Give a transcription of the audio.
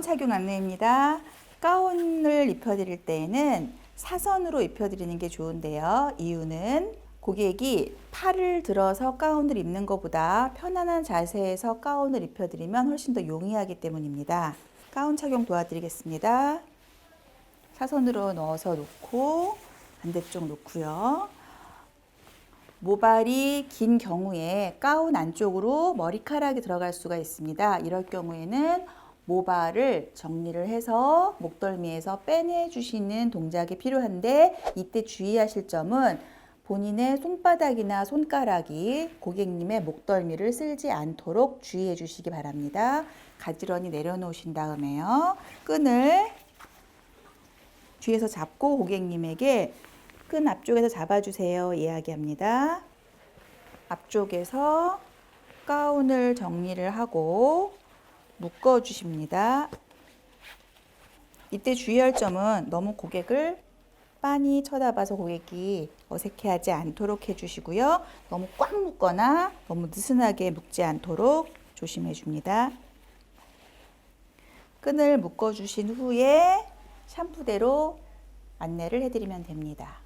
착용 안내입니다. 가운을 입혀드릴 때에는 사선으로 입혀드리는 게 좋은데요. 이유는 고객이 팔을 들어서 가운을 입는 것보다 편안한 자세에서 가운을 입혀드리면 훨씬 더 용이하기 때문입니다. 가운 착용 도와드리겠습니다. 사선으로 넣어서 놓고 반대쪽 놓고요. 모발이 긴 경우에 가운 안쪽으로 머리카락이 들어갈 수가 있습니다. 이럴 경우에는 모발을 정리를 해서 목덜미에서 빼내 주시는 동작이 필요한데 이때 주의하실 점은 본인의 손바닥이나 손가락이 고객님의 목덜미를 쓸지 않도록 주의해 주시기 바랍니다. 가지런히 내려놓으신 다음에요. 끈을 뒤에서 잡고 고객님에게 끈 앞쪽에서 잡아주세요. 이야기합니다. 앞쪽에서 가운을 정리를 하고 묶어 주십니다. 이때 주의할 점은 너무 고객을 빤히 쳐다봐서 고객이 어색해하지 않도록 해주시고요. 너무 꽉 묶거나 너무 느슨하게 묶지 않도록 조심해 줍니다. 끈을 묶어 주신 후에 샴푸대로 안내를 해드리면 됩니다.